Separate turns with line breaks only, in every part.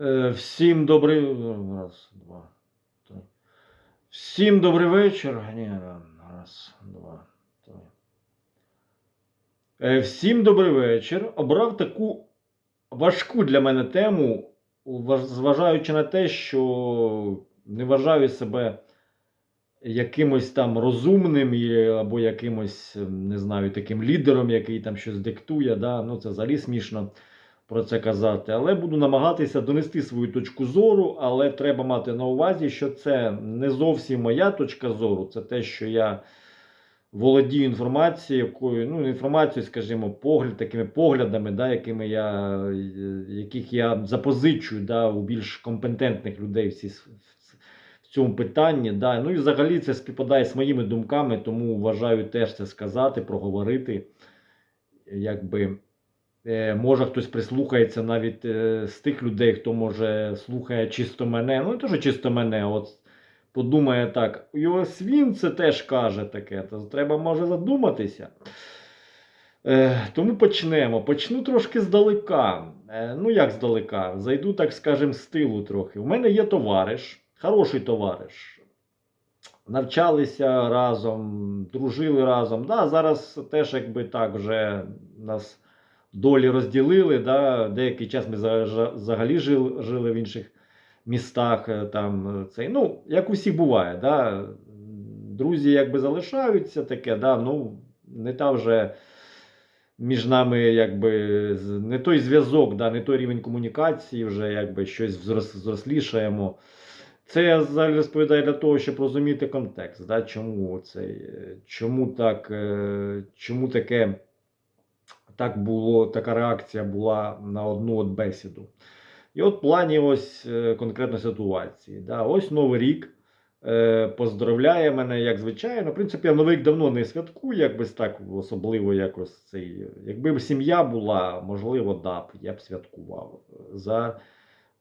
Е, Всім добрий. Раз, два, три. Всім добрий вечір. Ні, раз, два, три. Е, Всім добрий вечір. Обрав таку важку для мене тему, зважаючи на те, що не вважаю себе якимось там розумним або якимось, не знаю, таким лідером, який там щось диктує. Да? Ну, це взагалі смішно про це казати. Але буду намагатися донести свою точку зору, але треба мати на увазі, що це не зовсім моя точка зору, це те, що я володію інформацією, якою, ну, інформацією, скажімо, погляд, такими поглядами, да, якими я, яких я запозичую да, у більш компетентних людей в, цій, в цьому питанні. Да. Ну і взагалі це співпадає з моїми думками, тому вважаю теж це сказати, проговорити. Якби Е, Може хтось прислухається навіть е, з тих людей, хто може слухає чисто мене. Ну, не що чисто мене, от подумає так, ось він це теж каже таке, то треба може задуматися. Е, тому почнемо. Почну трошки здалека. Е, ну, як здалека? Зайду, так скажем, з тилу трохи. У мене є товариш, хороший товариш. Навчалися разом, дружили разом. Да, зараз теж якби так вже нас долі розділили. Да? Деякий час ми взагалі жили в інших містах. е, Там, е, цей, ну, як усі буває. Да? Друзі якби залишаються таке, да? ну, не та вже між нами якби, не той зв'язок, да? не той рівень комунікації, вже якби щось зрослішаємо. Це я взагалі розповідаю для того, щоб розуміти контекст, да? чому, цей, е, чому, так, чому таке так було, така реакція була на одну от бесіду. І от в плані ось е, конкретної ситуації. Да, ось Новий рік е, поздравляє мене, як звичайно. В принципі, я Новий рік давно не святкую, якби так особливо якось цей. Якби сім'я була, можливо, да, я б святкував. За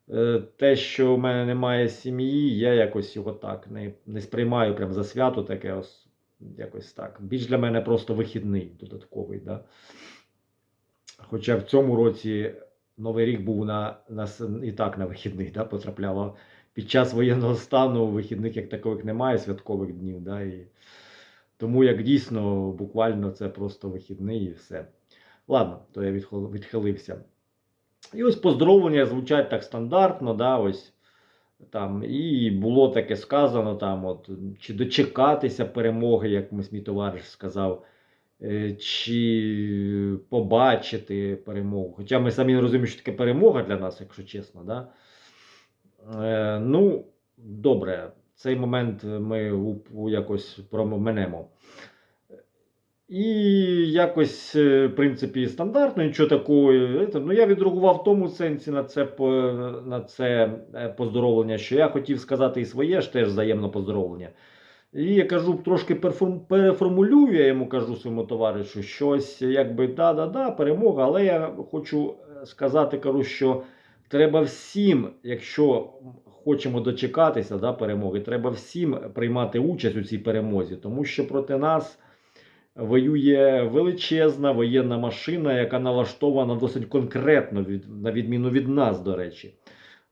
е, те, що в мене немає сім'ї, я якось його так не, не сприймаю прям за свято таке ось. Якось так. Більш для мене просто вихідний додатковий. Да? Хоча в цьому році Новий рік був на, на і так на вихідний, да, потрапляло під час воєнного стану вихідних як такових немає, святкових днів. Да, і тому як дійсно буквально це просто вихідний і все. Ладно, то я відхилився. І ось поздоровлення звучать так стандартно, да, ось там, і було таке сказано, там, от, чи дочекатися перемоги, як мій товариш сказав, чи побачити перемогу. Хоча ми самі не розуміємо, що таке перемога для нас, якщо чесно. Да? Е, ну, добре, цей момент ми якось променемо. І якось, е, в принципі, стандартно, нічого такого. е, Ну, я відреагував в тому сенсі на це, на це е, поздоровлення, що я хотів сказати і своє ж теж взаємне поздоровлення. І я кажу, трошки переформулюю, я йому кажу своєму товаришу, щось якби да-да-да, перемога, але я хочу е, сказати, кажу, що треба всім, якщо хочемо дочекатися да, перемоги, треба всім приймати участь у цій перемозі, тому що проти нас воює величезна воєнна машина, яка налаштована досить конкретно, від, на відміну від нас, до речі.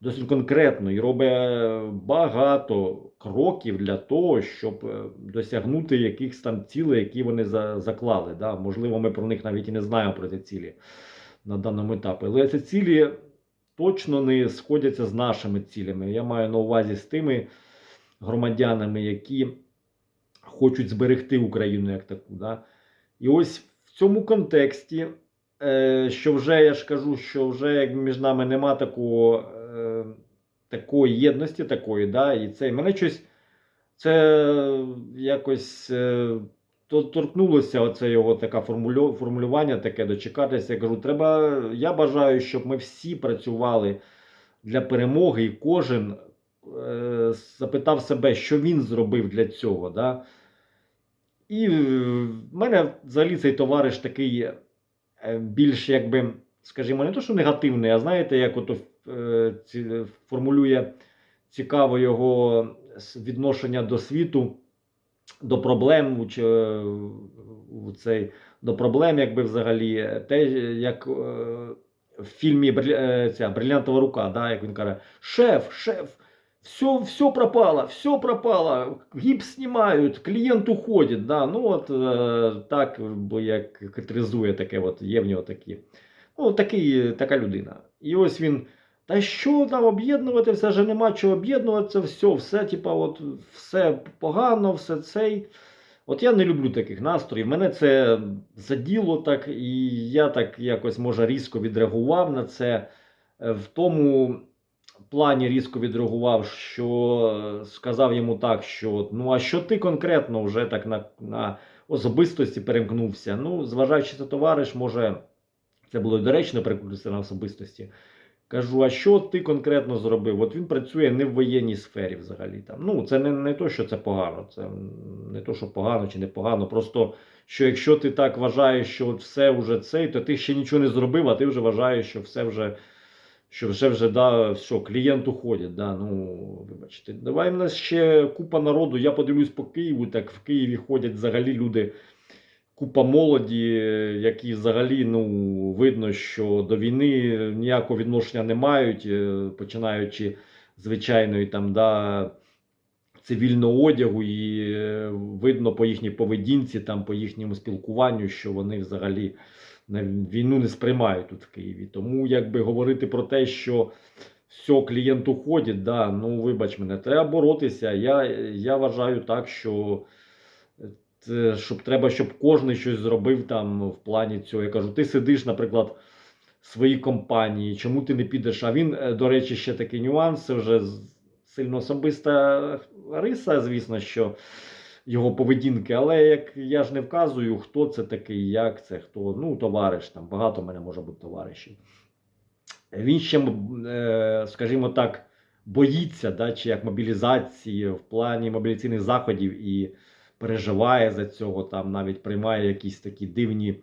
Досить конкретно і робить багато кроків для того, щоб е, досягнути якихось там цілей, які вони за, заклали. Да? Можливо, ми про них навіть і не знаємо про ці цілі на даному етапі. Але ці цілі точно не сходяться з нашими цілями. Я маю на увазі з тими громадянами, які хочуть зберегти Україну як таку. Да? І ось в цьому контексті, е, що вже я ж кажу, що вже як між нами нема такого, е, такої єдності, такої, да? і це і мене щось це якось е, то- торкнулося оце його таке формулю- формулювання, таке дочекатися. Я кажу, треба. Я бажаю, щоб ми всі працювали для перемоги, і кожен е, запитав себе, що він зробив для цього. Да? І в мене взагалі цей товариш такий е, більш, якби, скажімо, не то, що негативний, а знаєте, як ото формулює цікаво його відношення до світу, до проблем, у ч- е, у цей, до проблем, якби взагалі, те, як е, в фільмі е, ця Брилянтова рука, да, як він каже, шеф, шеф. Все, все пропало, все пропало, гіпс знімають, клієнт уходить. Да? Ну от е, так, як катеризує таке, от є в нього такі. Ну, такий, така людина. І ось він. Та що там об'єднувати? Все ж нема чого об'єднуватися, все, все, типа, от, все погано, все цей. От я не люблю таких настроїв. Мене це заділо так, і я так якось може різко відреагував на це. Е, В тому плані різко відреагував, що е, сказав йому так, що ну а що ти конкретно вже так на, на особистості перемкнувся. Ну, зважаючи це товариш, може це було доречно перемкнутися на особистості. Кажу, а що ти конкретно зробив? От він працює не в воєнній сфері взагалі. Там. Ну, це не, не то, що це погано. Це не то, що погано чи не погано. Просто що якщо ти так вважаєш, що от все вже цей, то ти ще нічого не зробив, а ти вже вважаєш, що все вже. Що вже вже да, все, клієнт уходить. Да, ну, вибачте, давай в нас ще купа народу. Я подивлюсь по Києву. Так в Києві ходять взагалі люди, купа молоді, які взагалі ну, видно, що до війни ніякого відношення не мають, е, починаючи звичайної там, да, цивільного одягу, і е, видно по їхній поведінці, там, по їхньому спілкуванню, що вони взагалі війну не сприймають тут в Києві. Тому якби говорити про те, що все, клієнт уходить, да, ну вибач мене, треба боротися. Я, я вважаю так, що. Це, щоб треба, щоб кожен щось зробив там в плані цього. Я кажу, ти сидиш, наприклад, в своїй компанії, чому ти не підеш? А він, е, до речі, ще такий нюанс, це вже сильно особиста риса, звісно, що його поведінки, але як я ж не вказую, хто це такий, як це, хто, ну, товариш, там багато в мене може бути товаришів. Він ще, е, скажімо так, боїться, да, чи як мобілізації в плані мобілізаційних заходів і переживає за цього, там навіть приймає якісь такі дивні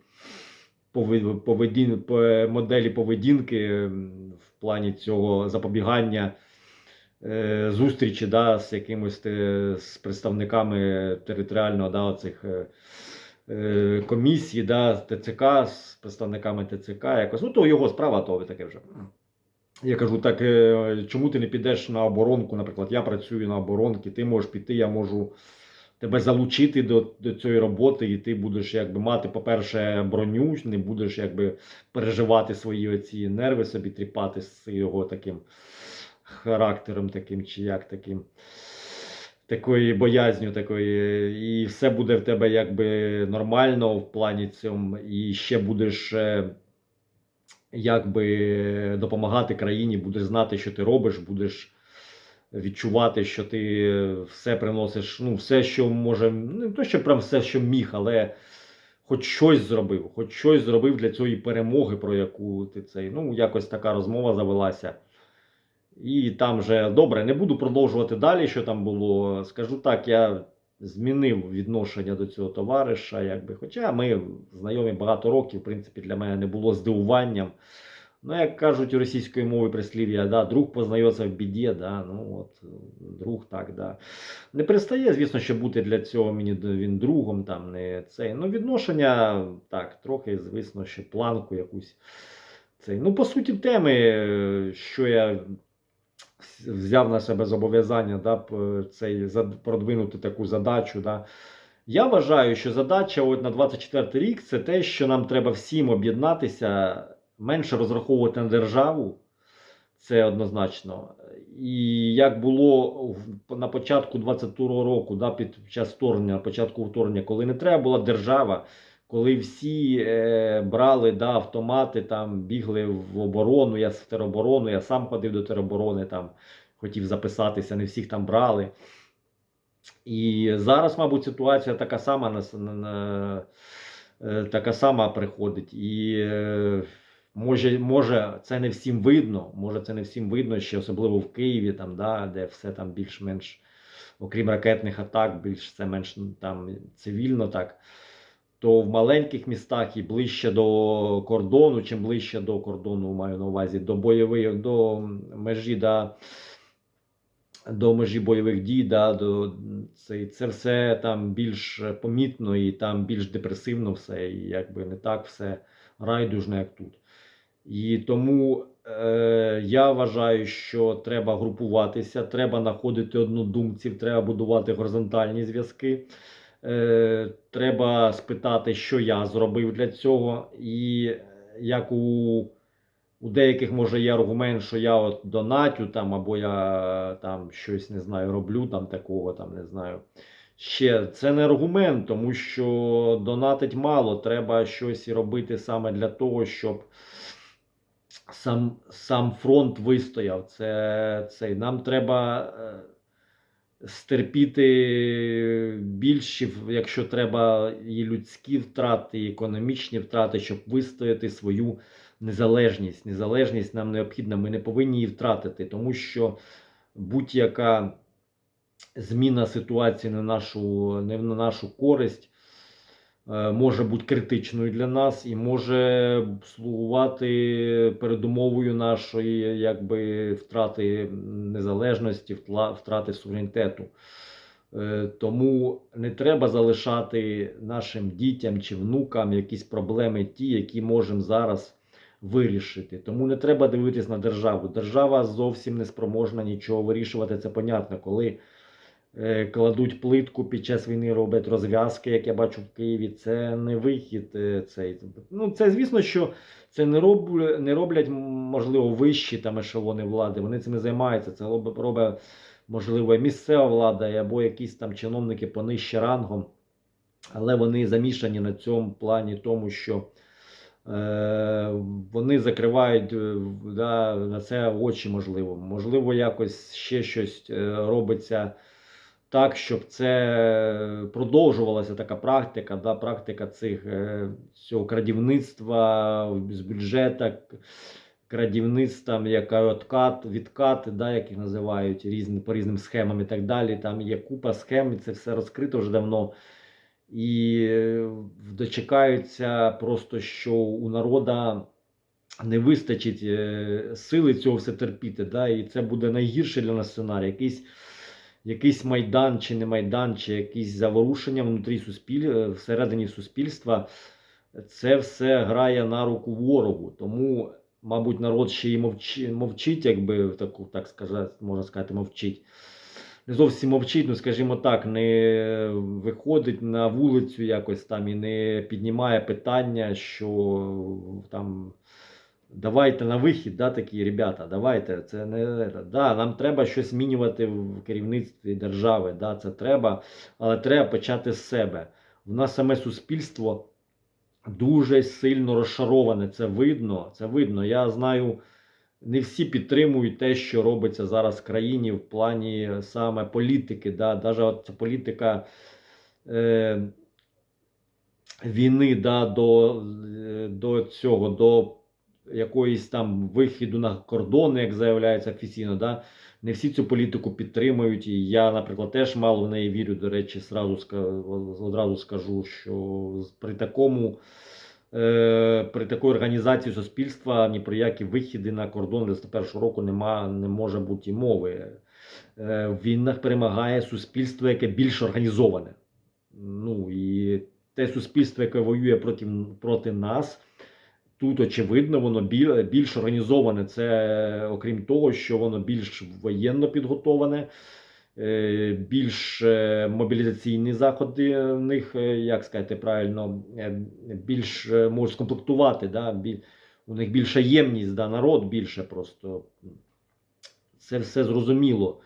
поведін, моделі поведінки в плані цього запобігання е, зустрічі да, з якимось те, з представниками територіального да, оцих, е, е, комісії, да, ТЦК, з представниками ТЦК. Якось. Ну, то його справа, то таке вже. Я кажу, так е, чому ти не підеш на оборонку? Наприклад, я працюю на оборонці, ти можеш піти, я можу тебе залучити до, до цієї роботи, і ти будеш якби мати, по-перше, броню, не будеш якби переживати свої оці нерви собі тріпати з його таким характером, таким чи як таким. Такою боязню, такої, і все буде в тебе якби нормально в плані цьому, і ще будеш е, якби допомагати країні, будеш знати, що ти робиш, будеш відчувати, що ти все приносиш, ну, все, що може, не то, що прям все, що міг, але хоч щось зробив, хоч щось зробив для цієї перемоги, про яку ти цей. Ну, якось така розмова завелася. І там вже добре, не буду продовжувати далі, що там було. Скажу так, я змінив відношення до цього товариша, якби. Хоча ми знайомі багато років, в принципі, для мене не було здивуванням. Ну, як кажуть у російської мови прислів'я, да, друг познається в біді, да, ну от друг так, да. Не перестає, звісно, що бути для цього мені він другом, там не цей. Ну, відношення так, трохи, звісно, що планку якусь. Цей. Ну, по суті, теми, що я взяв на себе зобов'язання да, цей, продвинути таку задачу. Да. Я вважаю, що задача от на 24 рік це те, що нам треба всім об'єднатися, менше розраховувати на державу. Це однозначно. І як було на початку 22-го року, да, під час вторгнення, на початку вторгнення, коли не треба була держава, коли всі е, брали да, автомати, там бігли в оборону, я в тероборону, я сам ходив до тероборони, там хотів записатися, не всіх там брали. І зараз, мабуть, ситуація така сама на, на, на, е, така сама приходить. І е, може, може, це не всім видно, може, це не всім видно, ще особливо в Києві, там, да, де все там більш-менш, окрім ракетних атак, більш це менш там цивільно так. то в маленьких містах і ближче до кордону, чим ближче до кордону, маю на увазі, до бойових, до межі, да, до межі бойових дій, да, до, це, це все там більш помітно і там більш депресивно все, і якби не так все райдужно, як тут. І тому е, я вважаю, що треба групуватися, треба знаходити однодумців, треба будувати горизонтальні зв'язки. Е, треба спитати, що я зробив для цього. І як у, у деяких може є аргумент, що я от донатю там, або я там щось не знаю, роблю там такого, там не знаю. Ще це не аргумент, тому що донатить мало, треба щось і робити саме для того, щоб сам, сам фронт вистояв. Це, це, нам треба е, стерпіти більші, якщо треба, і людські втрати, і економічні втрати, щоб вистояти свою незалежність. Незалежність нам необхідна, ми не повинні її втратити, тому що будь-яка зміна ситуації на нашу, не на нашу користь е, може бути критичною для нас і може слугувати передумовою нашої якби, втрати незалежності, втрати суверенітету. Е, Тому не треба залишати нашим дітям чи внукам якісь проблеми, ті, які можемо зараз вирішити. Тому не треба дивитись на державу. Держава зовсім не спроможна нічого вирішувати. Це понятно, коли е, кладуть плитку під час війни, роблять розв'язки, як я бачу в Києві. Це не вихід. е, Цей. Ну, це звісно, що це не, роб, не роблять, можливо, вищі там ешелони влади. Вони цим займаються. Це робить, можливо, місцева влада, або якісь там чиновники понижче рангом. Але вони замішані на цьому плані, тому що вони закривають е, да, на це очі, можливо. Можливо, якось ще щось е, робиться так, щоб це продовжувалася така практика, да, практика цих е, цього крадівництва з бюджету, крадівництва, яка откат, відкат, да, як їх називають різні, по різним схемам і так далі. Там є купа схем, і це все розкрито вже давно. І е, дочекаються просто, що у народа не вистачить е, сили цього все терпіти. Да? І це буде найгірше для нас сценарій. Якийсь, якийсь майдан чи не майдан, чи якісь заворушення внутрі суспіль... е, всередині суспільства. Це все грає на руку ворогу. Тому, мабуть, народ ще й мовчи, мовчить, якби таку, так сказати, можна сказати, мовчить. Не зовсім мовчить, ну скажімо так, не виходить на вулицю якось там і не піднімає питання, що там давайте на вихід, да, такі ребята, давайте. Це не да, нам треба щось змінювати в керівництві держави. Да, це треба, але треба почати з себе. В нас саме суспільство дуже сильно розшароване. Це видно. Це видно. Я знаю, не всі підтримують те, що робиться зараз в країні в плані саме політики. Да? От ця політика е, війни да, до, е, до цього, до якоїсь там вихіду на кордони, як заявляється офіційно. Да? Не всі цю політику підтримують. І я, наприклад, теж мало в неї вірю. До речі, сразу, одразу скажу, що при такому. Е, при такій організації суспільства ні про які вихіди на кордон 91 року нема, не може бути мови. Е, В війнах перемагає суспільство, яке більш організоване. Ну і те суспільство, яке воює проти, проти нас, тут очевидно, воно більш організоване. Це окрім того, що воно більш воєнно підготоване. Е, Більш е, мобілізаційні заходи в них, е, як сказати правильно, більш можуть скомплектувати. Да? У них більша ємність, да? народ більше просто. Це все зрозуміло.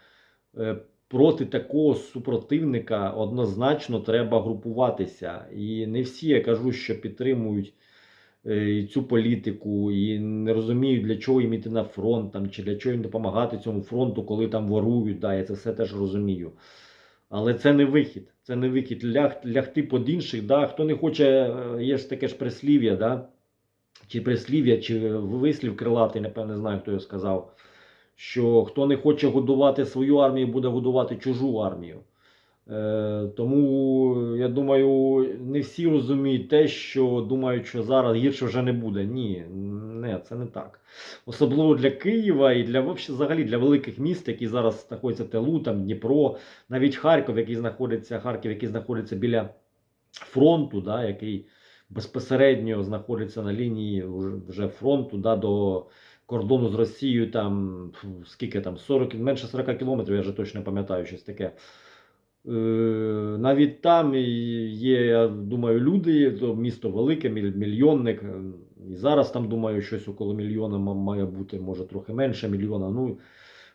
Проти такого супротивника однозначно треба групуватися. І не всі, я кажу, що підтримують і цю політику і не розуміють, для чого їм іти на фронт там, чи для чого їм допомагати цьому фронту, коли там ворують. Да, я це все теж розумію. Але це не вихід. Це не вихід. Ляг, лягти під інших. Да? Хто не хоче, е, є ж таке ж прислів'я, да? чи прислів'я, чи вислів крилатий, напевне, не знаю, хто його сказав. Що хто не хоче годувати свою армію, буде годувати чужу армію. Е, тому я думаю, не всі розуміють те, що думають, що зараз гірше вже не буде. Ні, не, це не так. Особливо для Києва і для взагалі для великих міст, які зараз знаходяться ТЛУ, там Дніпро, навіть Харків, який знаходиться, Харків, який знаходиться біля фронту, да, який безпосередньо знаходиться на лінії вже фронту да, до кордону з Росією, там скільки там 40, менше 40 кілометрів, я вже точно пам'ятаю щось таке. Е, навіть там є, я думаю, люди, то місто велике, мільйонник. е, І зараз там, думаю, щось около мільйона має бути, може трохи менше мільйона. Ну,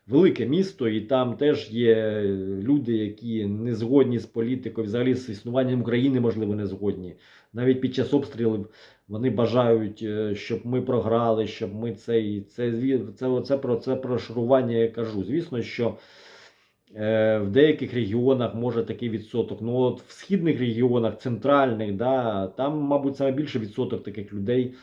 велике місто, і там теж є люди, які не згодні з політикою, взагалі з існуванням України, можливо, не згодні. Навіть під час обстрілів вони бажають, е, щоб ми програли, щоб ми цей це, зві- це, це про це про шарування я кажу. Звісно, що в деяких регіонах може такий відсоток. Ну от в східних регіонах, центральних, да, там, мабуть, саме більше відсоток таких людей,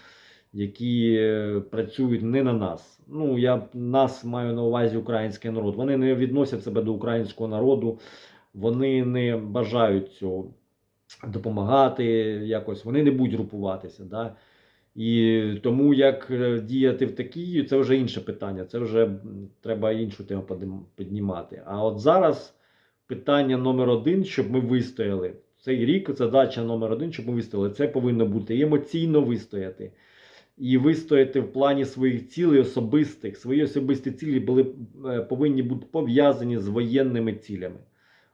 які е, працюють не на нас. Ну, я нас маю на увазі український народ. Вони не відносять себе до українського народу, вони не бажають цього допомагати якось, вони не будуть групуватися. Да? І тому як е, діяти в такій, це вже інше питання. Це вже треба іншу тему піднімати. А от зараз питання номер один, щоб ми вистояли. Цей рік задача номер один, щоб ми вистояли. Це повинно бути і емоційно вистояти. І вистояти в плані своїх цілей особистих. Свої особисті цілі були, е, повинні бути пов'язані з воєнними цілями.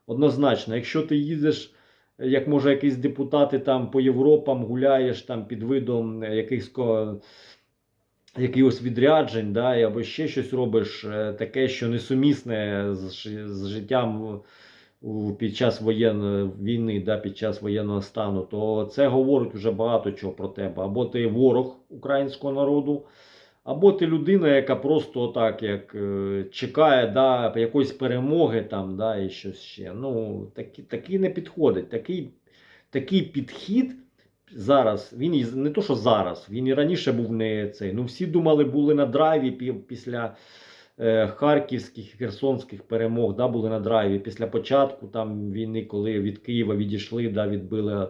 Однозначно, якщо ти їздиш, е, як може якісь депутати там по Європам гуляєш там під видом е, якихось якихось відряджень, да, або ще щось робиш е, таке, що несумісне з, з життям під час воєнної війни, да, під час воєнного стану, то це говорить вже багато чого про тебе. Або ти ворог українського народу, або ти людина, яка просто так як е, чекає да, якоїсь перемоги там, да, і щось ще. Ну, такі, такі не підходить. Такий, такий підхід зараз, він не то, що зараз, він і раніше був не цей. Ну, всі думали, були на драйві після е, харківських, херсонських перемог, да, були на драйві. Після початку там війни, коли від Києва відійшли, да, відбили,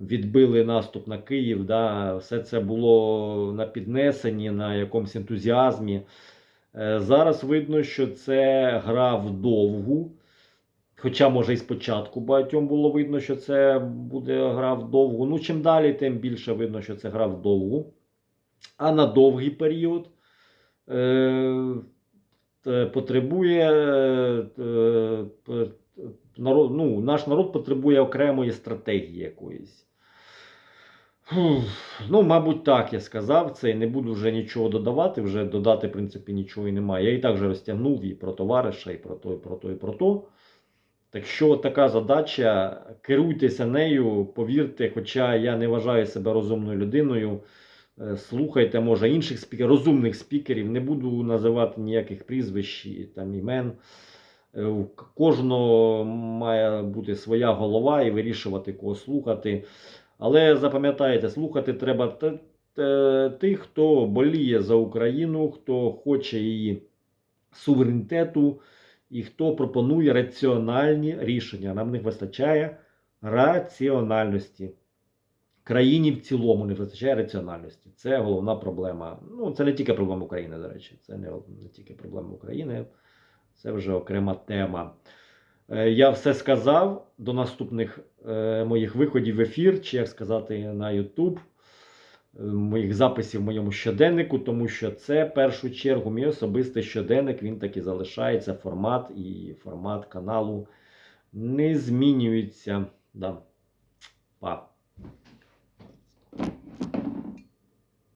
відбили наступ на Київ. Да, все це було на піднесенні, на якомусь ентузіазмі. Е, зараз видно, що це гра вдовгу. Хоча, може, і спочатку багатьом було видно, що це буде гра вдовгу. Ну, чим далі, тим більше видно, що це гра вдовгу. А на довгий період е, потребує е, п- народ, ну, наш народ потребує окремої стратегії якоїсь. Ну, мабуть, так я сказав це і не буду вже нічого додавати. Вже додати, в принципі, нічого і немає. Я і так вже розтягнув і про товариша, і про то, і про то, і про то. Так що така задача, керуйтеся нею, повірте, хоча я не вважаю себе розумною людиною. Е, Слухайте, може, інших спікерів, розумних спікерів, не буду називати ніяких прізвищ і там імен. Е, У кожного має бути своя голова і вирішувати, кого слухати. Але запам'ятайте, слухати треба тих, хто боліє за Україну, хто хоче її суверенітету і хто пропонує раціональні рішення. Нам не вистачає раціональності. Країні в цілому не вистачає раціональності. Це головна проблема. Ну, це не тільки проблема України, до речі. Це не, не тільки проблема України, це вже окрема тема. Е, Я все сказав до наступних е, моїх виходів в ефір, чи як сказати на YouTube, е, моїх записів в моєму щоденнику, тому що це в першу чергу мій особистий щоденник, він так і залишається. Формат і формат каналу не змінюється. Да. Па.